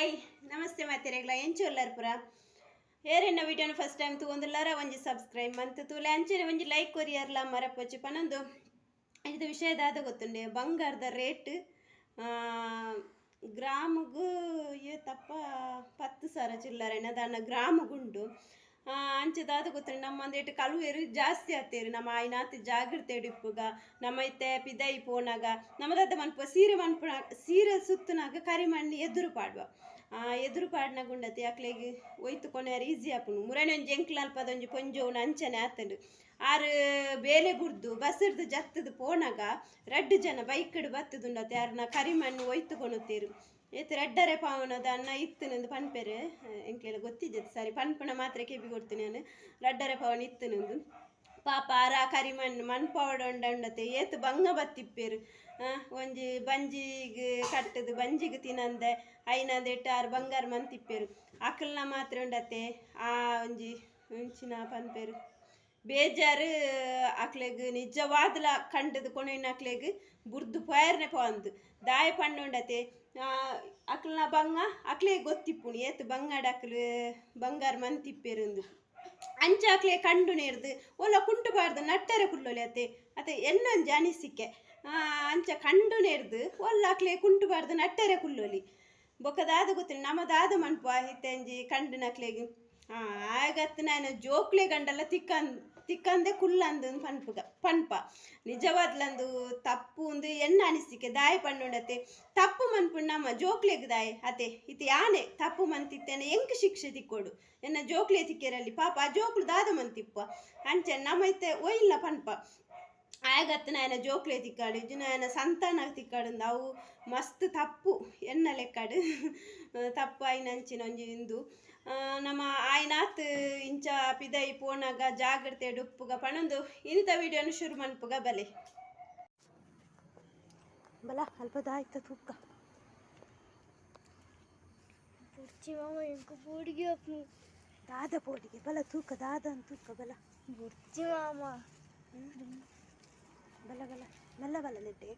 Hi. ನಮಸ್ತೆ ಮಾತೆರೆಗಳ ಎಂಚು ಎಲ್ಲರ ಪುರ ಏರೆನ್ನ ವಿಡಿಯೋನ ಫಸ್ಟ್ ಟೈಮ್ ತಗೊಂದಿಲ್ಲಾರ ಒಂಜಿ ಸಬ್ಸ್ಕ್ರೈಬ್ ಮಂತ್ ತೂಲೆ. ಅಂಚನೆ ಒಂಜಿ ಲೈಕ್ ಕೊರಿಯರ್ಲ, ಮರಪೊಚ್ಚಿ ಪನೊಂದು. ಇದು ವಿಷಯದಾದ ಗೊತ್ತುಂಡೆ, ಬಂಗಾರದ ರೇಟ್ ಗ್ರಾಮಗೂ ಏ ತಪ್ಪ, ಪತ್ತು ಸಾವಿರ ಚಿಲ್ಲರೆನ ದಾನ ಗ್ರಾಮಗುಂಡು. ಅಂಚದಾದ ಗೊತ್ತುಂಡು ನಮ್ಮ ಒಂದೇಟು ಕಳುವೇರು ಜಾಸ್ತಿ ಆತೇರು ನಮ್ಮ ಆಯ್ನಾತಿ ಜಾಗ್ರತೆ ಇಪ್ಪುಗ ನಮ್ಮ ಇತ್ತೆ ಪಿದೈ ಪೋನಾಗ ನಮ್ಮದಾದ ಮನ್ಪ ಸೀರೆ ಮನ್ಪ ಸೀರೆ ಸುತ್ತನಾಗ ಕರಿಮಣ್ಣಿ ಎದುರು ಪಾಡುವ. ಎದುರು ಪಾಡ್ನ ಗುಂಡತಿ ಅಕ್ಲೆಗ್ ಒಯ್ತು ಕೊನೆಯಾರು ಈಸಿ ಆಪುನು ಮುರನೆ ಒಂಜಿ ಪೊಂಜೋನು ಅಂಚನೆ ಆತಂಡು. ಆರು, ಬೇಲೆ ಬುರ್ದು ಬಸರ್ದು ಜತ್ತದು ಪೋನಾಗ ರಡ್ಡು ಜನ ಬೈಕಡು ಬತ್ತದುಂಡತೆ. ಯಾರನ್ನ ಕರಿಮಣ್ಣು ಒಯ್ತು ಕೊಣುತ್ತೀರು. ಏತ್ ರಡ್ಡರೆ ಪಾವನದ ಅನ್ನ ಇತ್ತನಂದು ಪನ್ಪೆರೆ. ಎಂಕ್ಲೆಲ್ಲ ಗೊತ್ತಿದ್ದೆ ಸರಿ ಪನ್ಪುನ ಮಾತ್ರ ಕೆಬಿ ಕೊಡ್ತೀನಿ ನಾನು. ರಡ್ಡರೆ ಪಾವನ ಇತ್ತನಂದು. ಪಾಪ ಆರ ಕರಿಮಣ್ಣು ಮಣ್ಪಾವಡ ಉಂಡತೆ ಏತ್ ಬಂಗ ಬತ್ತಿಪ್ಪೇರು. ಒಂಜಿ ಬಂಜಿಗೆ ಕಟ್ಟದು, ಬಂಜಿಗೆ ತಿನಂದೆ, ಐನಂದ ಎಟ್ಟು ಆರು ಬಂಗಾರ ಮಂತಿಪ್ಪೇರು. ಅಕಲ್ನ ಮಾತ್ರ ಉಂಡತೆ ಆ ಒಂಜಿ ಮುಂಚಿನ ಪನ್ಪೇರು. ಬೇಜಾರು ಅಕ್ಲೆಗ್ ನಿಜವಾದ್ಲ ಕಂಡದು ಕೊನೆಯ ಅಕ್ಲೆಗ್ ಬುರ್ದು ಪಯರ್ನೆ ಪಂದು. ದಾಯ ಆ ಅಕ್ಲನ ಬಂಗ ಅಕ್ಲೆ ಗೊತ್ತಿಪ್ಪುಣಿ, ಏತ್ ಬಂಗಾಡ ಅಕ್ಲು ಬಂಗಾರ ಮಂತಿಪ್ಪೇರುಂದು ಅಂಚ ಅಕ್ಲೆ ಕಂಡು ನೇರ್ದು, ಒಲ್ಲ ಕುಂಟುಬಾರ್ದು, ನಟ್ಟರೆ ಕುಲ್ಲೊಲಿ ಅತ್ತೆ. ಅತ್ತೆ, ಎನ್ನೊಂಜಿ ಅನಿಸಿಕೆ. ಅಂಚ ಕಂಡು ನೇರ್ದು, ಒಲ್ಲಾಕ್ಲೆ ಕುಂಟು ಕುಂಟುಬಾರ್ದು ನಟ್ಟರೆ ಕುಲ್ಲೊಲಿ. ಬೊಕ್ಕದಾದ ಗೊತ್ತಿಲ್ಲ ನಮ್ಮದಾದ ಮನ್ಪು ಇತ್ತಂಜಿ ಕಂಡು ನಕ್ಲೆಗೆ. ಆಗತ್ತು ನಾನು ಜೋಕ್ಲೆ ಗಂಡಲ್ಲ ತಿಕ್ಕಂದ್ ತಿಕ್ಕಂದೆ ಕುಲ್ಲಂದು ಪನ್ಪುಗ, ಪನ್ಪ. ನಿಜವಾದ್ಲಂದು ತಪ್ಪು ಒಂದು ಎನ್ನ ಅನಿಸಿಕೆ ದಾಯ ಪಣ್ಣುಂಡತೆ ತಪ್ಪು ಮನ್ಪುಂಡು ನಮ್ಮ ಜೋಕ್ಲೆಗ್ ದಾಯಿ. ಅತೆ, ಇತಿ ಯಾನೆ ತಪ್ಪು ಮಂತಿತ್ತೇನೆ ಎಂಕ್ ಶಿಕ್ಷೆ ತಿಕ್ಕೋಡು. ಎನ್ನ ಜೋಕ್ಲೆ ತಿಕ್ಕೇರಲ್ಲಿ ಪಾಪ ಆ ಜೋಕ್ಲು ದಾದ ಮಂತಿಪ್ಪ ಅಂಚೆ ನಮ್ಮ ಇತ್ತೆ ಒಯ್ಲ ಪನ್ಪ. ಆಗತ್ತು ನಾಯನ ಜೋಕ್ಲೆ ತಿಕ್ಕಾಡು ಇಜ್ಜು ನಾಯನ ಸಂತಾನ ತಿಕ್ಕಾಡು ಅವು ಮಸ್ತ್ ತಪ್ಪು ಎನ್ನ ಲೆಕ್ಕಾಡು. ತಪ್ಪು ಆಯ್ನಂಚಿನ ಒಂಜಿ ಇಂದು. ನಮ್ಮ ಆಯ್ನಾತ್ ಇಂಚ ಪಿದೈ ಪೋನಾಗ ಜಾಗ್ರತೆ ಡುಪ್ಪುಗ ಪಣಂದು. ಇಂಥ ವಿಡಿಯೋನು ಶುರು ಮನ್ಪುಗ ಬಲೆ. ಬಲ ಅಲ್ಪದಾಯ್ತ ತೂಕ. ಬುರ್ಚಿ ಮಾಮ ಎಂಕು ಬೋಡಿಗೆ ಅಪ್ಪು ದಾದ ಪೋಡಿಗೆ ಬಲ ತೂಕ ದಾದ ಅಂತ ತೂಕ ಬಲ. ಬುರ್ಚಿ ಮಾಮ. ಬಲ ಬಲ ಮೆಲ್ಲ ಬಲ ನೆಟ್ಟೆ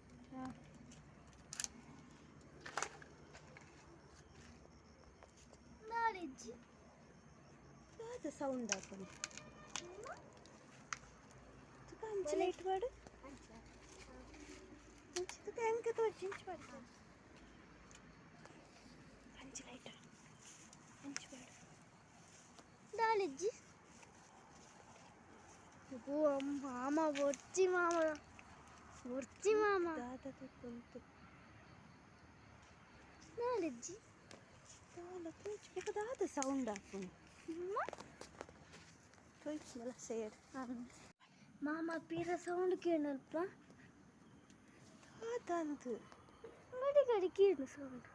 ನಾಳಿಜ್ಜಿ ದಾದ ಸೌಂಡ್ ಹಾಕೊಂಡು ತುಕ ಅಂಚೆ ಲೈಟ್ ಮಾಡು ಅಂಚೆ ತುಕ ಹೆಂಗೆ ತೋರ್ಸಿ ಇಂಚ್ ಮಾಡು ಅಂಚೆ ಲೈಟ್ ಅಂಚು ಮಾಡು ನಾಳಿಜ್ಜಿ ಓ ಮಾಮ ಬುರ್ಚಿ ಮಾಮ ఉర్చి మామ తాతకి గొంతు నాలెడ్జి తాళతో చూపదాత సౌండ్ ఆపు పోయి మళ్ళీ సేర్ మామ పీర సౌండ్ కేనల్ప తాతంతు మడి గడికీరు సౌండ్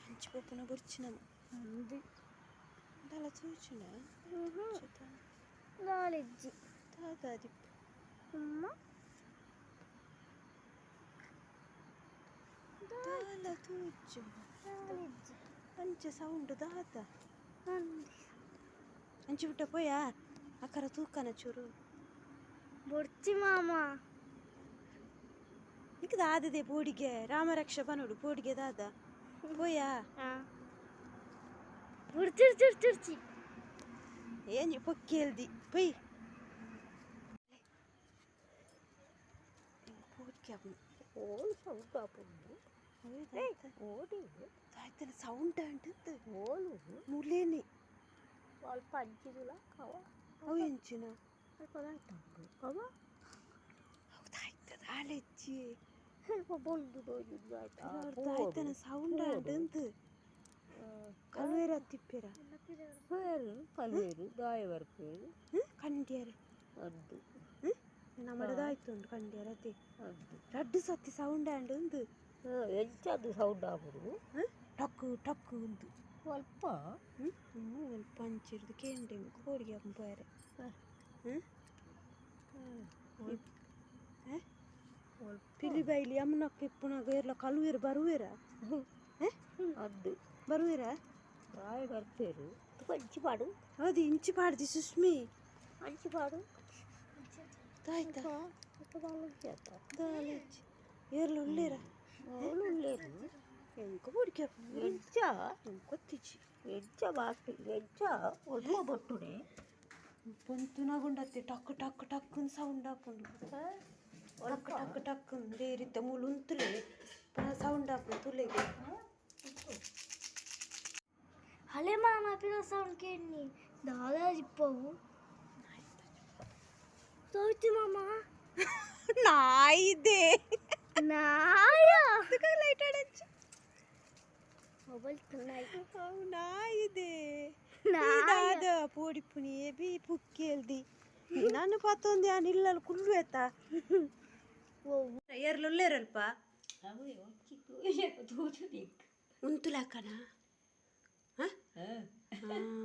పంచిపప్పున గుర్చినాము ఉంది అలా చూచిన నాలెడ్జి తాతాది అమ్మ ದಾದ ದಿಪ್ಪು ಅಮ್ಮ ದಾಲ ತೋರ್ಚು ನಾಳಿಜ್ಜಿ ಅಂಚೆ ಸೌಂಡ್ ದಾದ ಅಂದು ಅಂಚು ಬಿಟ್ಟ ಪೋಯಾ ಅಕ್ಕರ ತೂಕನ ಚೂರು ಬುರ್ಚಿ ಮಾಮ ನಿಕ್ ದಾದದೆ ಪೋಡಿಗೆ ರಾಮರಕ್ಷ ಬನೋಡು ಪೋಡಿಗೆ ದಾದ ಪೋಯಾ ಬುರ್ಚಿ ಚುರ್ಚಿ ಚುರ್ಚಿ ಏನ್ ಪೊಕ್ಕಿ ಹೇಳ್ದಿ ಪೊಯ್ ಪೋಡಿಗೆ ಓಲ್ ಸೌಂಡ್ ಆಪುಂಡು ಓಡಿ ಆಯ್ತಲ್ಲ ಸೌಂಡ್ ಅಂಟದ್ದು ಓಲು ಮುಲೇನಿ ಸ್ವಲ್ಪ ಅಂಚಿದುಲ ಕವ ಅವು ಎಂಚಿನ ಪದಾರ್ಥ ಕವ ಹೌದಾಯ್ತದ ಆಳೆಚ್ಚಿ ಸ್ವಲ್ಪ ಬೊಲ್ದು ಹೋಗಿದ್ದು ಆಯ್ತಾ ಆಯ್ತನ ಸೌಂಡ್ ಅಂಟಂದು ಕಲ್ವೇರ ತಿಪ್ಪೇರ పేరు పల్వేరు దాయవర పేరు ಕಂಡ್ಯಾರೆ అద్దు ನಮ್ಮಡದಾಯ್ತು ಉಂಟು ಕಂಡ್ಯಾರ ಅದೇ అద్దు ರಡ್ಡು ಸತ್ತಿ ಸೌಂಡ್ ಅಂಡು ఎంచదు సౌండ్ అప్పుడు ಟಕ್ಕು ಟಕ್ಕು ಉಂದು స్వల్ప ಹ್ಮ್ ಸ್ವಲ್ಪ ಹಂಚಿರ್ದು ಕೇಂಡೆ ಕೋಡಿಗೆ ಪೋಯರೆ ಪಿಲಿ ಬೈಲಿ ಅಮ್ಮನಕ್ಕ ಇಪ್ಪುನಾಗ ಇರ್ಲ ಕಳುವೇರು ಬರುವೇರ అద్దు ಬರುವೇರ దాయవర పేరు మంచి పాడు ಹೌದು ಇಂಚಿ ಪಾಡ್ದಿ ಸುಸ್ಮಿ మంచి పాడు ತಾಯ್ತಾ చేస్తా ದಾಲೆಚ್ಚಿ ಏರ್ಲ ಒಳ್ಳೇರ వాళ్ళు లేరు ಎಂಕ ಪೋಡಿಕೆ ಹೆಜ್ಜ ಗೊತ್ತಿಚ್ಚಿ ಹೆಜ್ಜ ಬಾಕಿ ಹೆಜ್ಜ ಒಳ್ಳೆ ಬೊಟ್ಟುನೆ ಪೊಂತುನಗುಂಡತ್ತೆ ಟಕ್ ಟಕ್ ಟಕ್ ಸೌಂಡ್ ಹಾಕೊಂಡು ಟಕ್ ಟಕ್ ಟಕ್ ಬೇರಿತ್ತ ಮುಳುಂತುಲೆ ಸೌಂಡ್ ಹಾಕೊಂಡು ತುಲೆಗೆ ಹಳೆ ಮಾಮ ಪಿರ ಸೌಂಡ್ ಕೇಳಿ ದಾದಾ ಜಿಪ್ಪವು ಸೋಯ್ತು ಮಾಮ ನಾಯಿದೆ ನಾಯ. ಲೈಟ್ ಆಡಚ್ಚು ಮೊಬೈಲ್ ತುನಾಯಿ ನಾಯಿದೆ. ನಾಯ. ಇದಾದ ಪೋಡಿ ಪುನಿ ಬಿ ಪುಕ್ಕಿ ಎಲ್ದಿ. ನಾನು ಪತ್ತೊಂದು ಯಾನ್ ಇಲ್ಲಲ್ಲ ಕುಲ್ಲು ಎತ್ತ. ಏರ್ಲೊಲ್ಲೇರಲ್ಪ ಉಂತುಲಾಕನ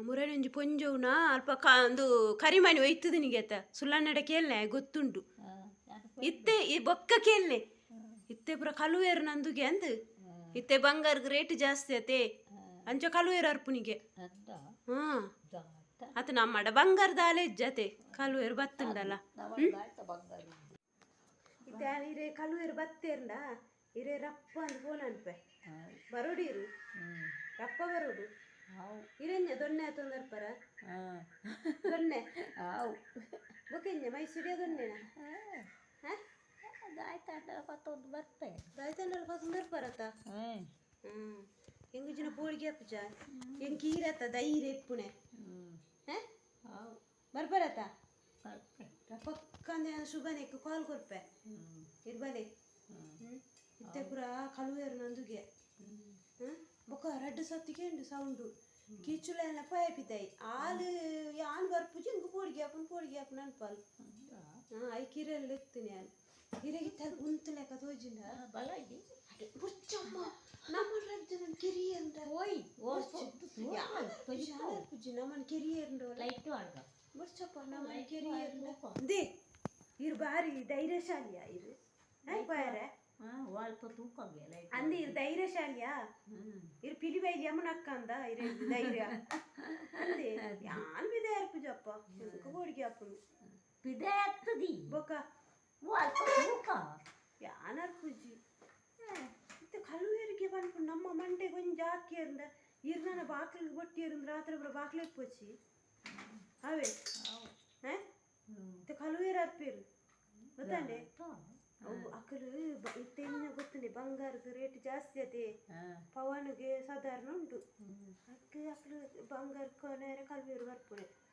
ಮುರನೊಂಜಿ ಪೊಂಜವುನ ಅಲ್ಪ ಕ ಒಂದು ಕರಿಮಣಿ ಒಯ್ತದ ನಿಗೆತ ಸುಳ್ಳನ್ನಡ ಕೇಳ್ನೆ ಗೊತ್ತುಂಟು. ಇತ್ತೆ ಈ ಬೊಕ್ಕ ಕೇಳ್ನೆ. ಇತ್ತೆ ಪುರ ಕಲುವೇರು ನಂದುಗೆ ಅಂದ್. ಇತ್ತೆ ಬಂಗಾರಗ್ ರೇಟ್ ಜಾಸ್ತಿ ಅತೆ ಅಂಚ ಕಲುವೇರು ಅರ್ಪುನಿಗೆ. ಹಾ. ಅದು ನಮ್ಮಡ ಬಂಗಾರದ ಆಲೆ ಜತೆ ಕಲುವೇರು ಬತ್ತುಂಡಲ್ಲ ಇತ್ತೆ ಇರೆ ಕಲುವೇರು ಬತ್ತೇರ್ಂಡ ಇರೆ ರಪ್ಪ ಅಂದ್ ಫೋನ್ ಅನ್ಪೆ ಬರೋಡಿರು. ರಪ್ಪ ಬರೋಡು. ಇರೆನ್ಯ ದೊನ್ನೆ ಆತೊಂದರ್ಪರ ದೊನ್ನೆ ಬೊಕೆಂಜ ಮೈಸೂರಿಯ ದೊನ್ನೆನ ಪತ್ತೊಂದು ಬರ್ತೆ. ದಾಯ್ತಂಡಲ್ ಪಸಂದರ್ಪರತ ಹ್ಮ್. ಎಂಗುಜಿನ ಪೋಳಿಗೆ ಅಪ್ಪುಜ ಎಂಗ್ ಕೀರತ್ತ ದೈರೆ ಇಪ್ಪುನೆ. ಹೇ? ಬರ್ಬರತ ಪಕ್ಕಂದೆ ಶುಭನೆಕ್ ಕಾಲ್ ಕೊರ್ಪೆ ಇರ್ಬಲಿ ಇತ್ತೆ ಪುರ ಕಲುವೇರು ನಂದುಗೆ. ಹ್ಮ್. ಬೊಕ್ಕ ರಡ್ಡು ಸತ್ತಿಗೆ ಉಂಡು ಸೌಂಡು. ಕಿಚುಲ ಎಲ್ಲ ಪಯಪಿದ್ದಾಯಿ ಆಲು ಯಾನ್ ಬರ್ಪುಜಿ ಇಂಗು ಪೋಡಿಗೆ ಹಾಪನ್ ಪೋಡಿಗೆ ಹಾಪನ್ ಅನ್ಪಲ್ ಹಾ ಐ ಕಿರೆಲ್ಲ ಎತ್ತೀನಿ ನಾನು. ಕಿರೆಗಿತ್ತ ಉಂತಲೆಕ್ಕ ತೋಜಿಂಡ ಬಲ ಇದೆ ಅಡೆ ಬುಚ್ಚಮ್ಮ ನಮ್ಮ ರಜ್ಜನ ಕಿರಿಯಂಡ ಓಯ್ ಪುಜಿ ನಮ್ಮನ ಕಿರಿಯಂಡ ಲೈಟ್ ಆಡ್ಗ ಬುಚ್ಚಪ್ಪ ನಮ್ಮನ ಕಿರಿಯಂಡ ದೇ ಇರು ಬಾರಿ ಧೈರ್ಯಶಾಲಿಯಾ ಇರು ಹೆಂಗ್ ಬಾರೆ ವಾಲ್ಪ ತೂಕಗೆ ಲೈಟ್ ಅಂದಿ ಇರು ಧೈರ್ಯಶಾಲಿಯಾ ಇರು ಪಿಲಿಬೈಲಿ ಅಮ್ಮನಕ್ಕ ಅಂದ ಇರು ಧೈರ್ಯ ಅಂದೆ ಯಾನ್ ಬಿದೆ ಪೂಜಪ್ಪ ಎಂಕ ಬೋಡಿಗೆ ಅಪ್ಪನು ಪಿದೆ ಆಗ್ತದಿ ಬೊಕ್ಕ ವಾಲ್ಪ ತೂಕ ಯಾನರ್ ಪೂಜಿ ಮತ್ತೆ ಕಲ್ಲುವೇರಿಗೆ ಬಂದ್ಬಿಟ್ಟು ನಮ್ಮ ಮಂಡೆ ಕೊಂಚ ಹಾಕಿ ಅಂದ ಇರ್ನ ಬಾಕ್ಲಿಗೆ ಬೊಟ್ಟಿ ಇರಂದ್ರ ರಾತ್ರಿ ಬರ ಬಾಕ್ಲಿಗೆ ಪೋಚಿ ಅವೇ ಹೇ ಮತ್ತೆ ಕಲ್ಲುವೇರು ಅರ್ಪಿರು ಗೊತ್ತಂಡೆ ಅವು ಅಕ್ಕಲು ಇತ್ತೆನ್ನ ಗೊತ್ತಂಡೆ ಬಂಗಾರದ ರೇಟ್ ಜಾಸ್ತಿ ಅದೇ ಪವನ್ಗೆ ಸಾಧಾರಣ ಉಂಟು ಅದಕ್ಕೆ ಅಕ್ಕಲು ಬಂಗಾರ ಕೊನೆರೆ ಕಲ್ವೇರು ಬರ್ಪುಡೆ ಹೇ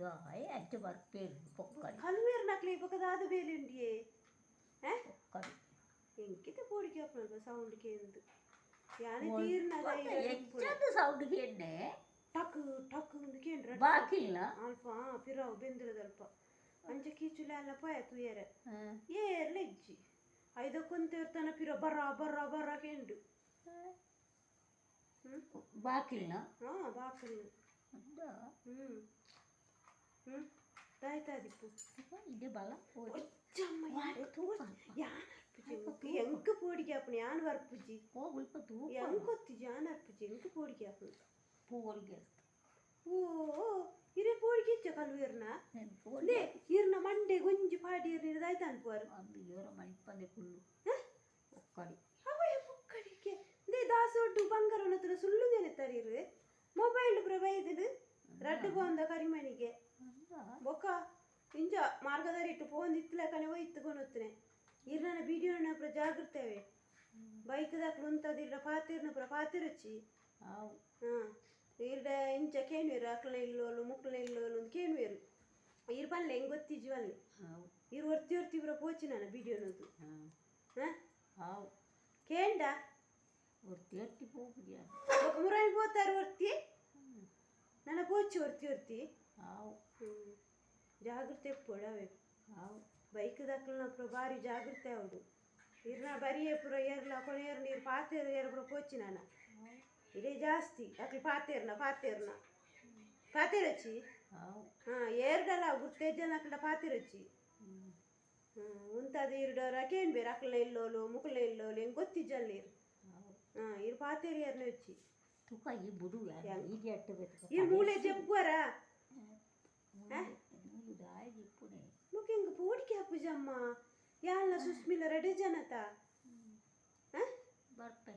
ದಾಯ ಅಜ್ಜ ಬರ್ಪೇರು ಪೊಕ್ಕಡಿ ಕಲ್ವೇರು ನಕ್ಲಿ ಬೊಕ್ಕದಾದ ಬೇಲೆ ಉಂಡಿಯೇ ಹೇ ಪೊಕ್ಕಡಿ ಎಂಕಿತ ಪೋಡಿಗೆ ಅಪ್ಪ ಸೌಂಡ್ ಕೇಂದು ಯಾನೆ ತೀರ್ನ ಹೆಚ್ಚದು ಸೌಂಡ್ಗೆ ಎಣ್ಣೆ ಟಕ್ ಟಕ್ ಒಂದು ಕೇಂದ್ರ ಬಾಕಿಲ್ಲ ಅಲ್ಪ ಪಿರಾವು ಬೆಂದಿರದಲ್ಪ ಅಂಚ ಕೀಚುಲ ಎಲ್ಲ ಪಾಯ ತುಯರೆ ಏರ್ಲ ಇಜ್ಜಿ ಐದಕ್ಕೊಂತ ಇರ್ತಾನ ಪಿರ ಬರ ಬರ ಬರ ಕೇಂಡು ಹ್ಮ್ ಬಾಕಿಲ್ಲ ಹಾ ಬಾಕಲ್ ತಾಯ್ತಾ ದಿಪ್ಪು ಇದೆ ಬಲ ಎಂಕ ಅಪ್ಪನ ಯಾನ್ ಎಂಕ್ ಗೊತ್ತಿಜಿ ಯಾನ್ ಅರ್ಪುಜಿ ಎಂಕ ಪೋಡಿಗೆ ಅಪ್ಪನ ಪೋಲ್ಗೆ ಓ ಇರೆ ಪೋಡಿಗೆ ಇಚ್ಚ ಇರ್ನ? ಲೇ ಇರ್ನ ಮಂಡೆ ಗೊಂಜಿ ಪಾಡಿ ಇರ್ನ ದಾಯ್ತ ಅನ್ಪುವರ್ ಒಂದು ಏರೋ ಮಣಿಪಂದೆ ಕುಲ್ಲು ಒಕ್ಕಡಿ ಅವಯ ಮುಕ್ಕಡಿಗೆ ದೇ ದಾಸೋಡ್ಡು ಬಂಗಾರನ ಹತ್ರ ಸುಳ್ಳು ನೆನೆತಾರಿರು ಮೊಬೈಲ್ ಪುರ ಬೈದಿಡು ರಡ್ಡು ಬಂದ ಕರಿಮಣಿಗೆ. ಬೊಕ್ಕ ಇಂಜ ಮಾರ್ಗದಾರಿ ಇಟ್ಟು ಫೋನ್ ಇತ್ತಲ ಕನೆ ಹೋಯ್ತು ಕೊನೊತ್ತನೆ ಇರ್ನ ವಿಡಿಯೋನ ಪುರ ಜಾಗ್ರತೆವೆ. ಬೈಕ್ ದಾಕ್ಲು ಉಂತದಿಲ್ಲ ಪಾತಿರ್ನ ಪುರ ಪಾತಿರಚ್ಚಿ ಹಾ ಇರ್ಡ ಇಂಚ ಕೇಣ್ವೇರು ಅಕ್ಲ ಇಲ್ಲೋಲು ಮುಕ್ಲ ಇಲ್ಲೋಲು ಒಂದು ಕೇಣ್ವೇರು. ಇರ್ ಬಲ್ಲೆ ಹೆಂಗ್ ಗೊತ್ತಿಜ್ಜಿ ಬಲ್ಲೆ ಇರ್ ಒರ್ತಿ ಒರ್ತಿ ಪುರ ಪೋಚಿ ನಾನು ಹಾ? ಅವು ಕೇಂಡ? ಒರ್ತಿ ಒರ್ತಿ ಹೋಗ್ಬಿಡ್ಯಾ ಮೂರಲ್ಲಿ ಹೋತಾರ ಒರ್ತಿ? ನನ್ನ ಪೋಚಿ ಒರ್ತಿ ಒರ್ತಿ. ಹಾವು. ಜಾಗ್ರತೆ ಪೊಡವೆ ಹಾವು. ಬೈಕ್ ದಕ್ಕಲ್ನಪ್ಪ ಭಾರಿ ಜಾಗ್ರತೆ ಅವಡು ಇರ್ನ ಬರಿಯೇ ಪುರ ಏರ್ಲ ಕೊನೆಯರ್ ನೀರು ಪಾತೇರ್ ಏರ್ಪುರ ಪೋಚಿ ನಾನು. ಇದೇ ಜಾಸ್ತಿ. ಅಕ್ಲಿ ಪಾತೇರ್ನ ಪಾತೇರ್ನ ಪಾತೇರಚ್ಚಿ ಹಾಂ ಏರ್ಡಲ್ಲ ಗುರ್ತೇಜನ ಅಕ್ಲ ಪಾತೇರಚ್ಚಿ ಹ್ಞೂ ಉಂತಾದ ಇರ್ಡೋರ ಕೇನ್ ಬೇರೆ ಅಕ್ಲ ಇಲ್ಲೋಲು ಮುಕ್ಲ ಇಲ್ಲೋಲು ಹೆಂಗೆ ಗೊತ್ತಿಜ್ಜಲ್ಲ ಹಾಂ ಇರು ಪಾತೇರಿ ಏರ್ನ ಹಚ್ಚಿ ತುಕ ಈ ಬುಡು ಯಾರು ಈಜಿ ಅಟ್ಟು ಬೇಕು ಈ ಮೂಲೆ ಜಬ್ಬರ ಮೂಲು ದಾಯಿ ಇಪ್ಪುನೆ నువ్వు ఇంక పూడికి అప్పుజమ్మ యాళ్ళ సుస్మిల రెడీ జనత ಬರ್ಪೆ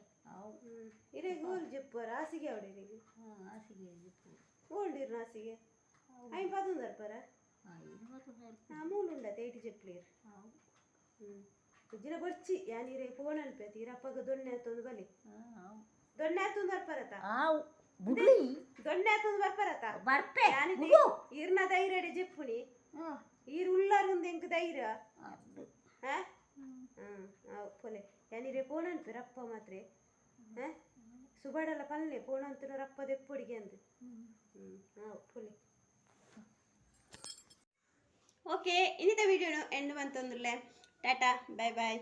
ಇರೇ ಗೋಲ್ ಜಪ್ಪು ರಾಸಿಗೆ ಅವಡಿರಿಗೆ ಓಲ್ಡಿರ್ ನಾಸಿಗೆ ಐ ಪದೊಂದು ಅರ್ಪರ ಆ ಮೂಲುಂಡ ತೇಟಿ ಜಪ್ಲೀರ್ ಹ್ಮ್ ಇಜ್ಜಿನ ಬರ್ಚಿ ಯಾನಿರೆ ಫೋನ್ ಅನ್ಪೇತಿ ಇರಪ್ಪಗ ದೊಣ್ಣೆ ತಂದು ಬಲಿ. ದೊಣ್ಣೆ ತಂದು ಬರ್ಪರತ. ಬುಡ್ಲಿ. ದೊಣ್ಣೆ ತಂದು ಬರ್ಪರತ. ಬರ್ಪೆ ಇರ್ನ ಧೈರ್ಯ ಜಪ್ಪುನಿ. ಹ್ಮ್. ಈರ್ ಉಳ್ಳಾರುಂದು ಎಂಕ್ ಧೈರ್ಯ. ಹಾ? ಪೊಲೆ. ಯಾನಿರೆ ಫೋನ್ ಅನ್ಪೆ ರಪ್ಪ ಮಾತ್ರ. ಹಾ? ಸುಬಾಡಲ್ಲ ಪಲ್ಲೆ ಫೋನ್ ಅಂತ ರಪ್ಪ ದೆಪ್ಪೊಡಿಗೆ ಅಂದು. ಅವ್ ಪೊಲೆ. ಓಕೆ ಇನ್ನಿತ ವಿಡಿಯೋನು ಎಂಡ್ ಬಂತಂದ್ರಲ್ಲೇ. Tata bye bye